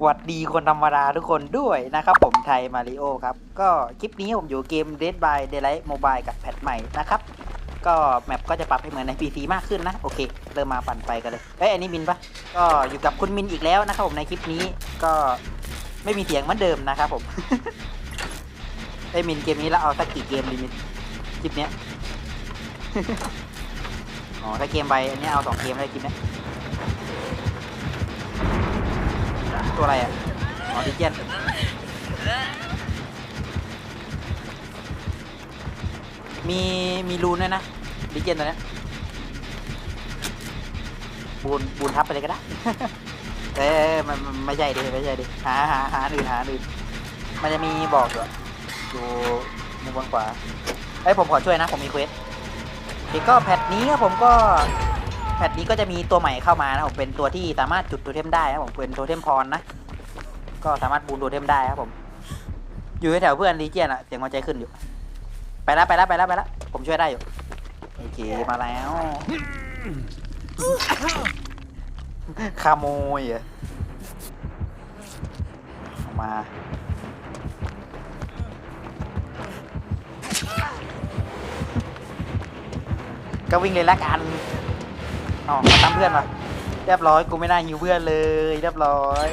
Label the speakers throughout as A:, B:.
A: หวัดดีคนธรรมดาทุกคนด้วยนะครับ ผมไทยมาริโอครับ ก็คลิปนี้ผมอยู่เกม Dead by Daylight Mobile กับแพทใหม่นะครับ ก็แมปก็จะปรับให้เหมือนใน PC มากขึ้นนะ โอเค เริ่มมาปั่นไปกันเลยเอ้ยอันนี้มินปะก็อยู่กับคุณมินอีกแล้วนะครับผมในคลิปนี้ก็ไม่มีเสียงเหมือนเดิมนะครับผมไอ้มินเกมนี้แล้วเอาสักกี่เกมดีมินคลิปเนี้ยอ๋อถ้าเกมไปอันนี้เอาสองเกมได้คลิปเนี้ย ตัวอะไรอะออดิเจนมีมีรูนด้วยนะดิเจนตัวเนี้ยบูนบูนทับไปเลยก็ได้เอ้ยมันไม่ใช่ดิไม่ใช่ดิหาหาหาอื่นหาอื่นมันจะมีบอกอยู่อยู่มุมบนขวาเอ้ยผมขอช่วยนะ ผมมีเควสอเคก็แพทนี้ครับผมก็ แพทนี้ก็จะมีตัวใหม่เข้ามานะผมเป็นตัวที่สามารถจุดตัวเทมได้นะผมเป็นตัวเทมพรนะ ก็สามารถบูนตัวเทมได้ครับผม อยู่แถวเพื่อนลีเจียนอะเสียงหัวใจขึ้นอยู่ ไปแล้วไปแล้วไปแล้วไปแล้วผมช่วยได้อยู่โอเคมาแล้วขโมยอเอามาก็วิ่งเลยละกัน อ๋อมาตามเพื่อนมาเรียบร้อยกูไม่น่าหิวเพื่อนเลยเรียบร้อย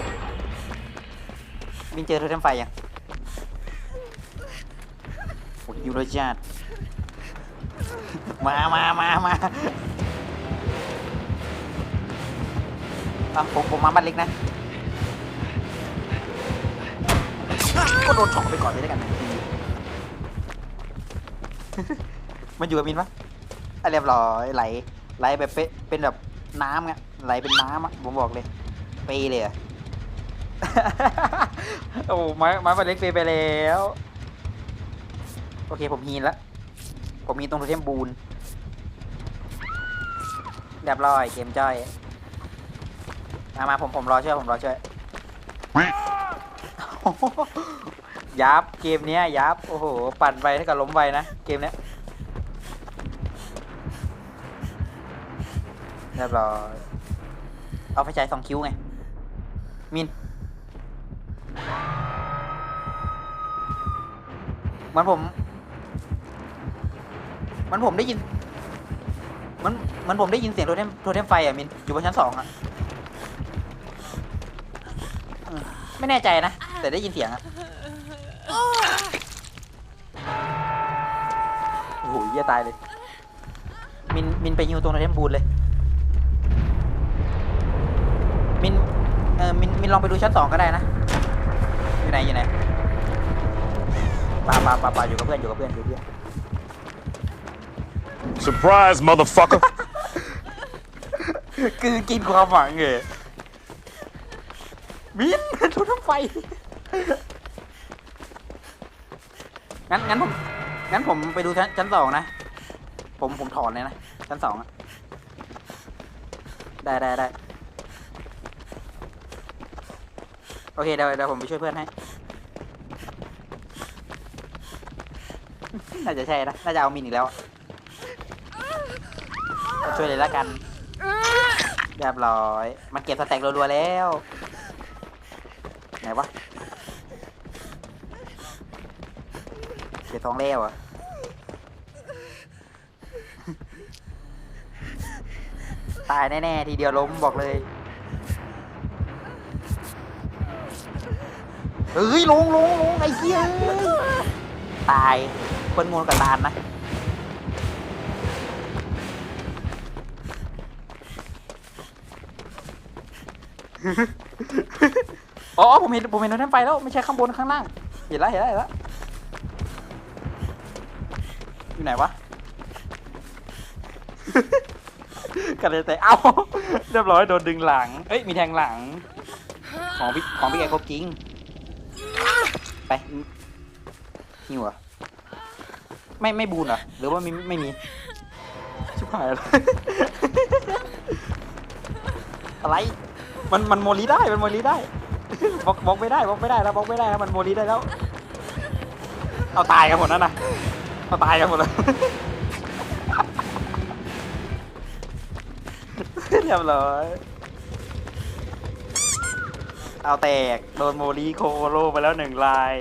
A: วิ่งเจอโทเทมไฟยังโอ้ยหิวเลยจัดมามามามาอะผมผมมาบ้านเล็กนะก็โดนฉอกไปก่อนเลยแล้วกันมันอยู่กับมินปะอะเรียบร้อยไหล ไหลแบบเป๊ะเป็นแบบน้ำไงไหลเป็นน้ำอะผมบอกเลยเปเลยอะโอ้ไม้ไม้มันเล็กเปไปแล้ว โอเคผมฮีนแล้วผมมีตรงโทเทมบูนเรียบร้อยเกมจ้อยมามาผมผมรอช่วยผมรอช่วย ยับเกมเนี้ยยับโอ้โห ปั่นไปเท่ากับล้มไปนะ เกมเนี้ย เรียบร้อยเอาไปใช้สองคิวไง มินเหมันผม มันผมได้ยิน มันมันผมได้ยินเสียงโทเทมโทเทมไฟอะมิน อยู่บนชั้นสองอะ ไม่แน่ใจนะ แต่ได้ยินเสียงอะ โอ้โหเหี้ยตายเลย มินมินไปฮิวตรงโทเทมบูนเลย มิน เออมิ นมินลองไปดูชั้นสองก็ได้นะ อยู่ไหนอยู่ไหนปาปาปาปาอยู่กับเพื่อนอยู่กับเพื่อนอยู่กับเพื่อน
B: Surprise, motherfucker.
A: คือกินความหวังเหรอมินทุน้ำไฟ งั้นงั้นผมงั้นผมไปดูชั้นชั้นสองนะ ผมผมถอนเลยนะ ชั้นสองอะได้ได้ได้ โอเคเดี๋ยวเดี๋ยวผมไปช่วยเพื่อนให้ น่าจะใช่นะ น่าจะเอามินอีกแล้ว ช่วยเลยละกันเรียบร้อย มันเก็บสแต็กรัวๆแล้ว ไหนวะ เก็บทองเล้วอะตายแน่ๆ ทีเดียวล้มบอกเลย เฮ้ยลงลงลงไอ้เหี้ยเอ้ยตายคนงูกับตาลนะอ๋อผมเห็นผมเห็นรถน้ำไฟแล้วไม่ใช่ข้างบนข้างล่าง เห็นแล้วเห็นแล้วเห็นแล้วอยู่ไหนวะกันเลยแต่เอาเรียบร้อยโดนดึงหลัง เอ้ยมีแทงหลัง ของพี่ของพี่แกเขาจริง ไปหิวเหรอไม่ไม่บูนเหรอหรือว่าไม่ไม่มีชิบหายแล้ว อะไรมันมันโมลีได้มันโมลีได้บล็อกบล็อกไม่ได้บล็อกไม่ได้แล้วบล็อกไม่ได้แล้วมันโมลีได้แล้ว เอาตายกันหมดนั่นนะเอาตายกันหมดเลยเรียบร้อย เอาแตก โดนโมลีโคโลไปแล้วหนึ่งลาย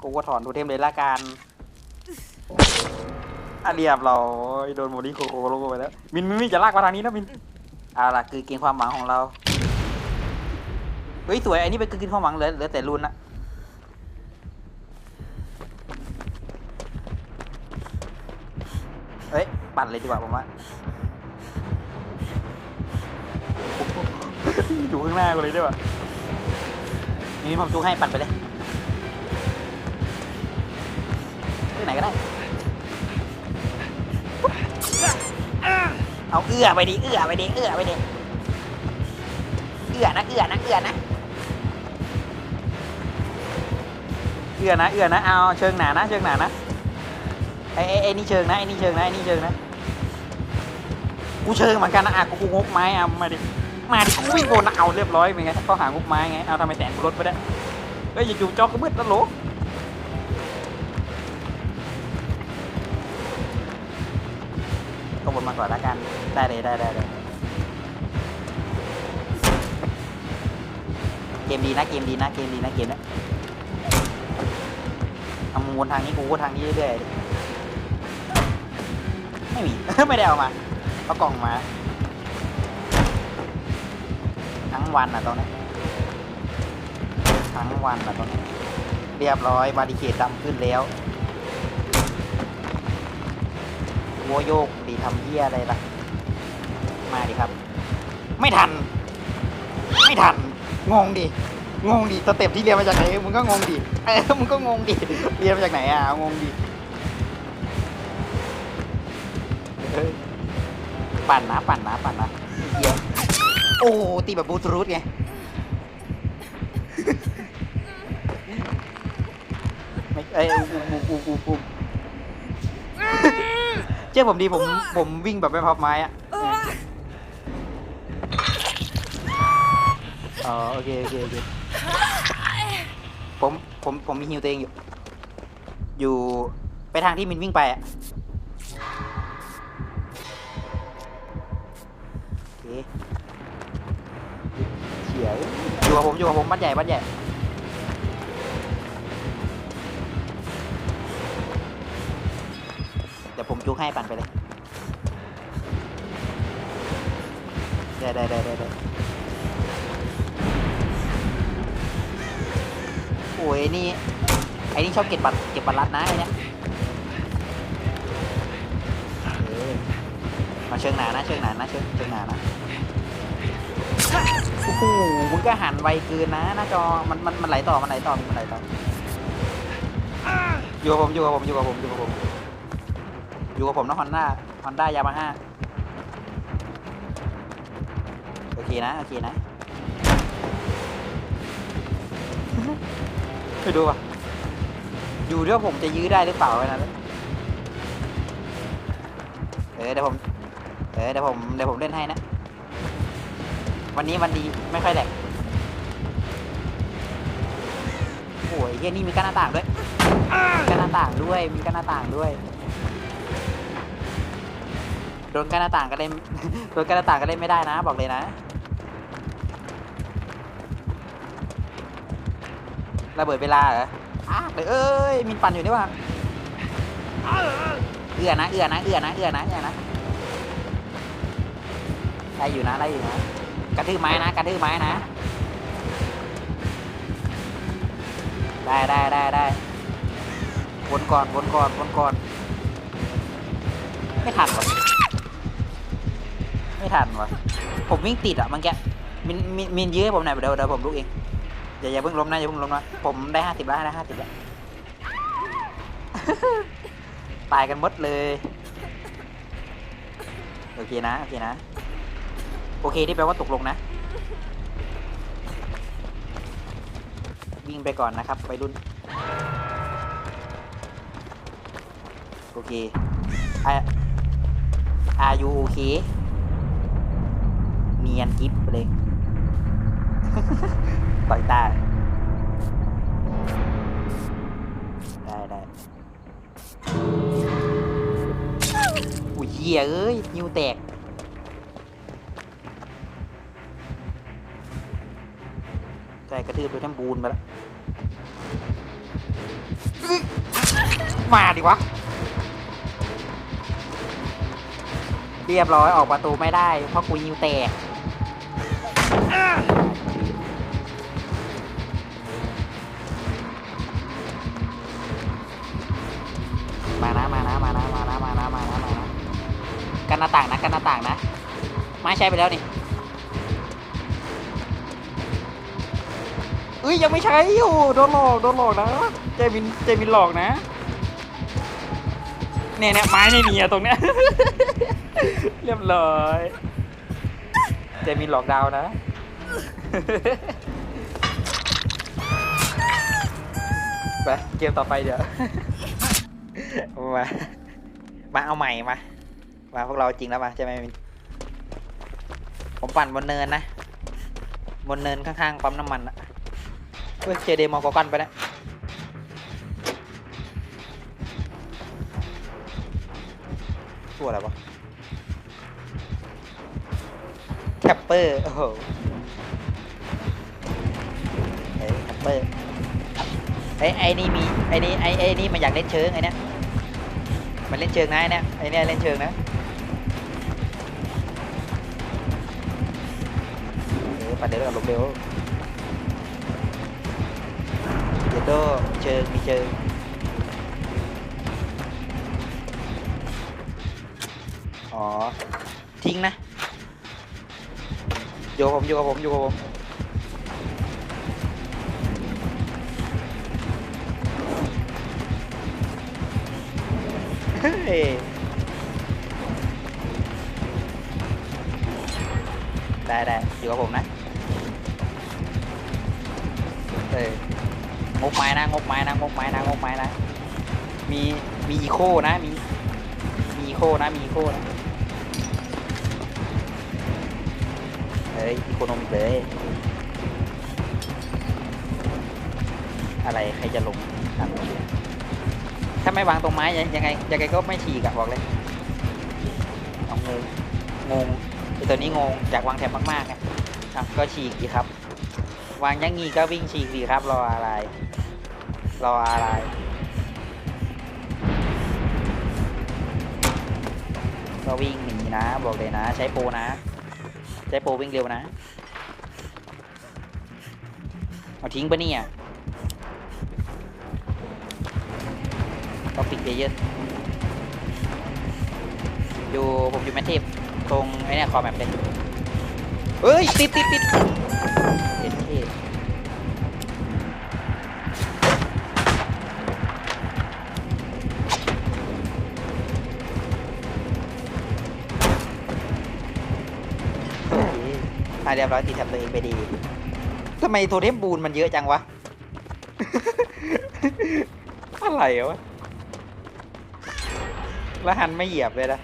A: กูก็ถอนทูเทมเลยละกันอะเรียบเราโดนโมลีโคโลไปแล้ว มินมินมินจะลากมาทางนี้นะมินเอาล่ะคือกินความหวังของเรา เฮ้ยสวยอันนี้เป็นคือกินความหวังเหลือเหลือแต่รุนนะ เลยดีกว่าผมว่าอยู่ข้างหน้ากูเลยด้วยว่ะนี่ผมจูให้ปั่นไปเลยที่ไหนก็ได้เอาเอื้อไปดิเอื้อไปดิเอื้อไปดิเอื้อนะเอื้อนะเอื้อนะเอื้อนะเอื้อนะเอาเชิงหนานะเชิงหนานะไอ้ไอ้ไอ้นี่เชิงนะไอ้นี่เชิงนะไอ้นี่เชิงนะ กูเชิงเหมือนกันนะอะกูกูงกไม้เอามาดิมาดิกูวิ่งโกนเอาเรียบร้อยเป็นไงก็หางกไม้ไงเอาทำไมแสงกูลดไปได้เอ้ยอย่าจู่จอก็มืดแล้วโหลก็บนมาก่อนละกันได้เลยได้ได้เกมดีนะเกมดีนะเกมดีนะเกมนะเอาวนทางนี้กูวนทางนี้เรื่อยๆไม่มีไม่ได้เอามา เอากล่องมา ทั้งวันอะตรงนี้ทั้งวันอะตรงนี้เรียบร้อยบาริเคดดำขึ้นแล้วโวโยกดีทำเหี้ยอะไรล่ะ มาดิครับ ไม่ทัน ไม่ทัน งงดิ งงดิ สเต็ปที่เรียนมาจากไหน มึงก็งงดิ เออ มึงก็งงดิ เรียนมาจากไหนอะ งงดิ ปั่นนะปั่นนะปั่นนะเหี้ยโอ้ตีแบบบลูทูธไงไม่เอ้ยอูอูอูอูอูเชื่อผมดีผมผมวิ่งแบบไม่พับไม้อะอ๋อโอเคโอเคโอเคผมผมผมมีฮิวตัวเองอยู่ อยู่ไปทางที่มินวิ่งไปอะ เคเฉียอยู่กับผมอยู่กับผมบ้านใหญ่บ้านใหญ่เดี๋ยวผมจุกให้ปั่นไปเลยได้ได้ได้ได้ได้โอ้ยไอ้นี่ไอ้นี่ชอบเก็บบัตรเก็บบัตรลัดนะไอ้เนี่ยเออมาเชิงหนานะเชิงหนานะเชิงเชิงหนานะ โอ้โหมึงก็หันไวเกินนะหน้าจอมันมันมันไหลต่อมันไหลต่อมันไหลต่ออยู่กับผมอยู่กับผมอยู่กับผมอยู่กับผมอยู่กับผมนะฮอนด้าฮอนด้ายามาฮ่าโอเคนะโอเคนะไปดูป่ะอยู่ด้วยว่าผมจะยื้อได้หรือเปล่าไว้นะเออเดี๋ยวผมเออเดี๋ยวผมเดี๋ยวผมเล่นให้นะ วันนี้วันดีไม่ค่อยแหลกโอ้ยเฮียนี่มีกั้นหน้าต่างด้วยมีกั้นหน้าต่างด้วย มีกั้นหน้าต่างด้วยโดนกันหน้าต่างก็เล่นโดนกันหน้าต่างก็เล่นไม่ได้นะ บอกเลยนะระเบิดเวลาเหรออ้าเลยเอ้ยมินปั่นอยู่นี่ว่ะเอื้อนะเอื้อนะเอื้อนะเอื้อนะเอื้อนะไล่อยู่นะไล่อยู่นะ กระทืบไม้นะ กระทืบไม้นะ ได้ได้ได้ได้วนก่อนวนก่อนวนก่อน ไม่ทันวะไม่ทันวะผมวิ่งติดอะเมันแกมินมินมินยื้อให้ผมหน่อยเดี๋ยวเดี๋ยวผมลุกเองอย่าอย่าเพิ่งล้มนะอย่าเพิ่งล้มนะผมได้ห้าสิบแล้วได้ห้าสิบแล้วตายกันหมดเลย โอเคนะ โอเคนะ โอเคที่แปลว่าตกลงนะ วิ่งไปก่อนนะครับไปรุ่น โอเคอะ Are you okay เนียนกิฟเลย ต่อยตา ได้ได้อุ้ยเหี้ยเอ้ยนิวแตก ระทืบโดยทั้งบูนไปแล้วมาดิวะ เรียบร้อยออกประตูไม่ได้ เพราะกูยิวแตกมานะมานะมานะมานะมานะมานะมานะกันหน้าต่างนะกันหน้าต่างนะ ไม่ใช้ไปแล้วนี่ อ้ยยังไม่ใช้อยู่โดนหลอกโดนหลอกนะเจมินเจมินหลอกนะเนี่ยเนี่ยไม้ไม่มีอะตรงเนี้ยเรียบร้อยเจมินหลอกดาวน์นะไปเกมต่อไปเดี๋ยวมามาเอาใหม่มามาพวกเราจริงแล้วมาใช่ไหมมินผมปั่นบนเนินนะ บนเนินข้างๆปั๊มน้ำมันอะ เฮ้ยเจเดมอลกอกันไปนะตัวอะไรวะแคปเปอร์โอ้โหเฮ้ยแคปเปอร์ไอ้ไอ้นี่มีไอ้นี่ไอ้ไอ้นี่มันอยากเล่นเชิงไอ้เนี้ยมันเล่นเชิงนะไอ้เนี้ยไอ้เนี้ยเล่นเชิงนะเออปัดเดี๋ยวกับลงเร็ว เดี๋ยวโดเชิงมีเชิงอ๋อ ทิ้งนะอยู่กับผมอยู่กับผมอยู่กับผมเฮ้ยได้ได้อยู่กับผมนะเออ งกไม้นะงกไม้นะงกไม้นะงกไม้นะมีมีอีโคนะมีมีอีโคนะมีอีโคนะเฮ้ยอีโคโนมิกเลยอะไรใครจะลงทางถ้าไม่วางตรงไม้ยังยังไงยังไงก็ไม่ฉีกอะบอกเลยเอางงงงไอตัวนี้งงอยากวางแถบมากๆไงอะก็ฉีกดีครับ วางยังงี้ก็วิ่งฉีกดีครับ รออะไร รออะไร ก็วิ่งหนีนะ บอกเลยนะ ใช้โปนะ ใช้โปวิ่งเร็วนะ เอาทิ้งปะเนี่ยท็องปิกเยอะๆอยู่ผมอยู่แมทเทปตรงไอ้เนี่ยคอแมปเลย เฮ้ยติดติดติดเอ็นเอะเรียบร้อยติดแท็บตัวเองไปดีทำไมโทเทมบูนมันเยอะจังวะ อะไรวะแล้วหันไม่เหยียบเลยนะ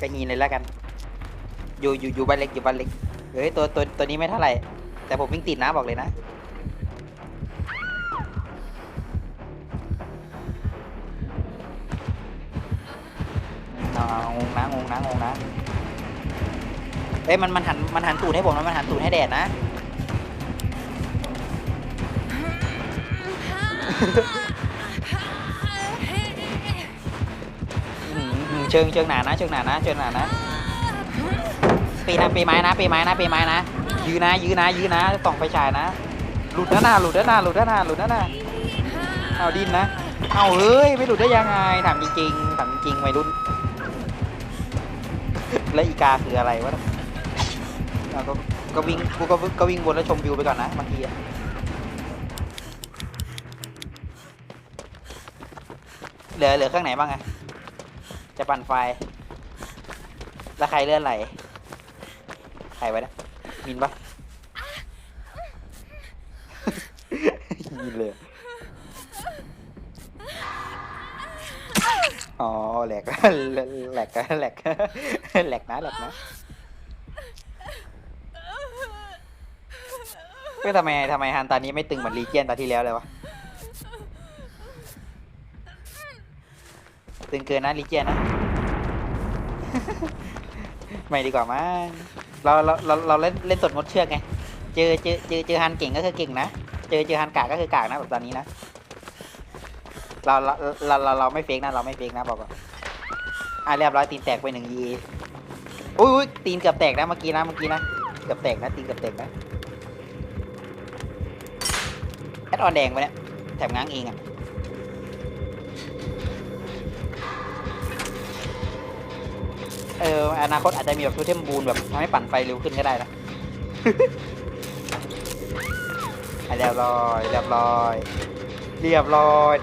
A: ก็ยีนเลยแล้วกัน อยู่อยู่อยู่บ้านเล็กอยู่บ้านเล็กเฮ้ยตัวตัวตัวนี้ไม่เท่าไหร่ แต่ผมวิ่งติดนะบอกเลยนะอ่างงนะงงนะงงนะเอ้ยมันมันหันมันหันตูดให้ผมนะมันหันตูดให้แดดนะอื้อหือเชิงเชิงหนานะเชิงหนานะเชิงหนานะ ปีนะปีไม้นะปีไม้นะปีไม้นะ ยื้อนะ ยื้อนะ ยื้อนะส่องไฟฉายนะ หลุดด้านหน้าหลุดด้านหน้าหลุดด้านหน้าหลุดด้านหน้าเอาดินนะ เอาเฮ้ยไม่หลุดได้ยังไงถามจริงๆถามจริงวัยรุ่น แล้วอีกาคืออะไรวะเอาก็ก็วิ่งกูก็ก็วิ่งวนแล้วชมวิวไปก่อนนะบางทีอะเหลือเหลือข้างไหนบ้างอะจะปั่นไฟแล้วใครเลื่อนไหล ใครไว้นะมินปะมินเลยอ๋อแหลกแหลกแหลกแหลกแหลกนะแหลกนะเฮ้ยทำไมทำไมฮันตานี้ไม่ตึงเหมือนรีเจียนตาที่แล้วเลยวะตึงเกินนะรีเจียนนะ ไม่ดีกว่ามั้ง เราเราเราเราเล่นเล่นสดงดเชือกไง เจอเจอเจอเจอฮันเก่งก็คือเก่งนะ เจอเจอฮันกากก็คือกากนะแบบตอนนี้นะ เราเราเราเราเราไม่เฟกนะเราไม่เฟกนะบอกก่อนอะเรียบร้อยตีนแตกไปหนึ่งยีอุ้ยอุ้ยตีนเกือบแตกนะเมื่อกี้นะเมื่อกี้นะเกือบแตกนะตีนเกือบแตกนะแอดออนแดงไปเนี่ยแถมง้างเองอะ เอออนาคตอาจจะมีแบบทูเทมบูนแบบทำให้ปั่นไฟเร็วขึ้นก็ได้นะ เรียบร้อย เรียบร้อย เรียบร้อย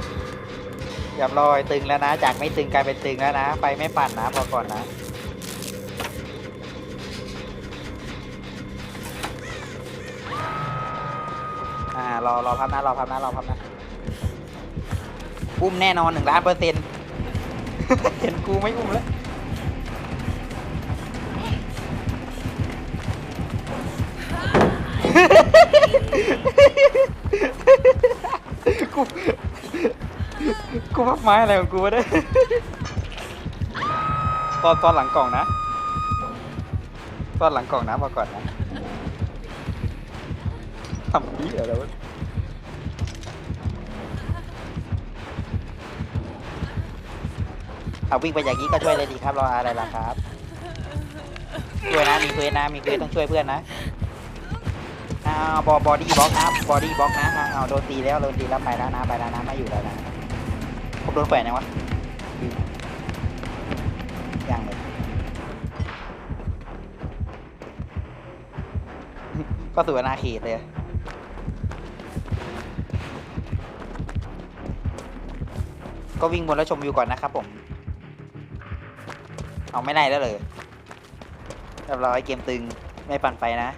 A: เรียบร้อยตึงแล้วนะ จากไม่ตึงกลายเป็นตึงแล้วนะไฟไม่ปั่นนะพอก่อนนะอ่ารอรอพับนะรอพับนะรอพับนะอุ้มแน่นอนหนึ่งล้านเปอร์เซ็นต์เห็นกูไม่อุ้มแล้ว กูกูพับไม้อะไรของกูวะเนี่ยตอนตอนหลังกล่องนะ ตอนหลังกล่องนะมาก่อนนะทำนี้อะไรวะเอาวิ่งไปอย่างนี้ก็ช่วยเลยดีครับรออะไรล่ะครับช่วยนะมีเควสนนะมีเควสต้องช่วยเพื่อนนะ บอบอดี้บล็อกนะบอดี้บล็อกนะอ้าวอ้าโดนตีแล้วโดนตีแล้วไปแล้วนะไปแล้วนะไม่อยู่แล้วนะผมโดนแขวนยังวะยังเลยก็สู่อนาเขตเลยก็วิ่งบนแล้วชมวิวก่อนนะครับผม เอาไม่ได้แล้วเลยเรียบร้อยเกมตึงไม่ปั่นไฟนะ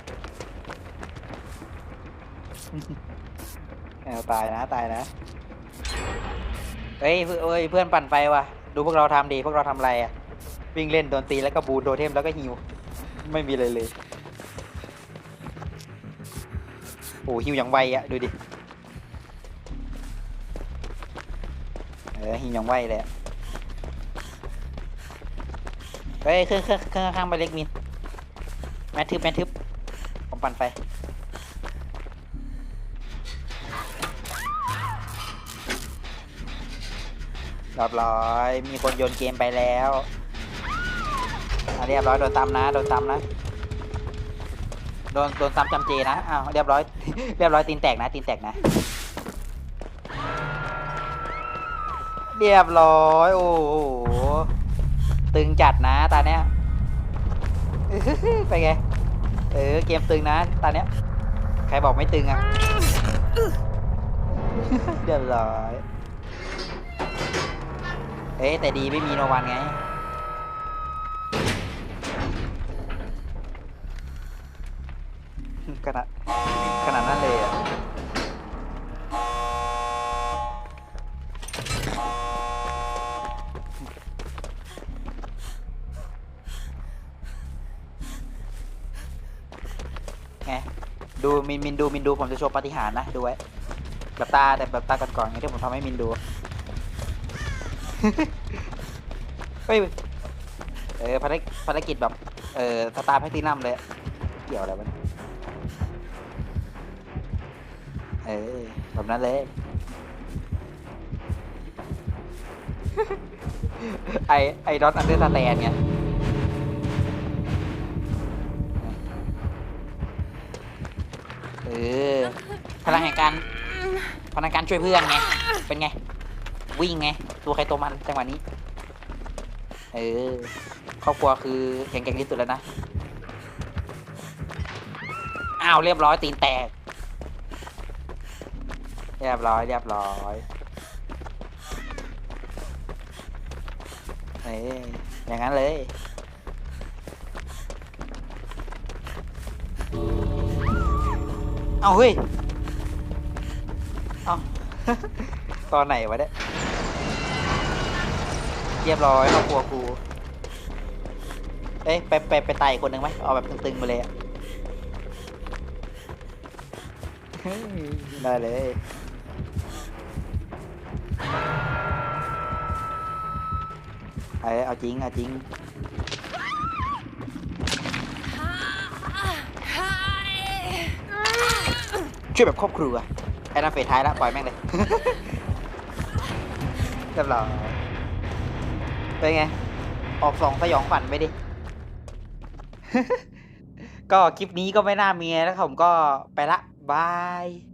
A: เอาตายนะตายนะเฮ้ยเพื่อนเอ้ยเพื่อนปั่นไฟว่ะ ดูพวกเราทำดีพวกเราทำอะไรอะ วิ่งเล่นโดนตีแล้วก็บูนโดเทมแล้วก็ฮิว ไม่มีเลยเลย โอ้ฮิวอย่างไวอะ ดูดิ เออฮิวอย่างไวเลยเฮ้ยเครื่องเครื่องเครื่องข้างไปเล็กมินแมททึบแมททึบผมปั่นไฟ เรียบร้อย มีคนโยนเกมไปแล้วเรียบร้อยโดนตามนะ โดนตามนะ โดนโดนซ้ำจำเจนะ อ้าวเรียบร้อย เรียบร้อยตีนแตกนะตีนแตกนะ เรียบร้อยโอ้โหตึงจัดนะตาเนี้ยไปไง เออเกมตึงนะตาเนี้ย ใครบอกไม่ตึงอะ เรียบร้อย เอ้ยแต่ดีไม่มีโนวันไง ขนาดขนาดนั้นเลยอะไงดูมินมินดูมินดูผมจะโชว์ปฏิหารนะดูไว้แบบตาแต่แบบตาก่อนๆไงที่ผมทำให้มินดู เฮ้ยเออภารกิจภารกิจแบบ เออสตาร์แพคตินัมเลย เกี่ยวอะไรวะเนี่ยเออแบบนั้นเลย ไอไอดอทอันเดอร์สแตนเนี่ยเออพลังแห่งการพลังการช่วยเพื่อนไง เป็นไง วิ่งไง ตัวใครตัวมันจังหวะนี้ เออครอบครัวคือแข็งแกร่งที่สุดแล้วนะอ้าวเรียบร้อยตีนแตก เรียบร้อยเรียบร้อยเอ้ยอย่างนั้นเลยเอาเฮ้ยเอาตอนไหนวะเนี่ย รียบร้อยครอบครัวกูเอ้ยไปไปไปตายอีกคนหนึ่งไหมเอาแบบตึงๆมาเลยได้เลยไอเอาจริงเอาจริงช่วยแบบครอบครัวไอ้นาเฟสท้ายแล้วปล่อยแม่งเลยเรียบร้อย เป็นไง ออกสองสยองขวัญไปดิ ก็คลิปนี้ก็ไม่น่ามีแล้วผมก็ไปละ บาย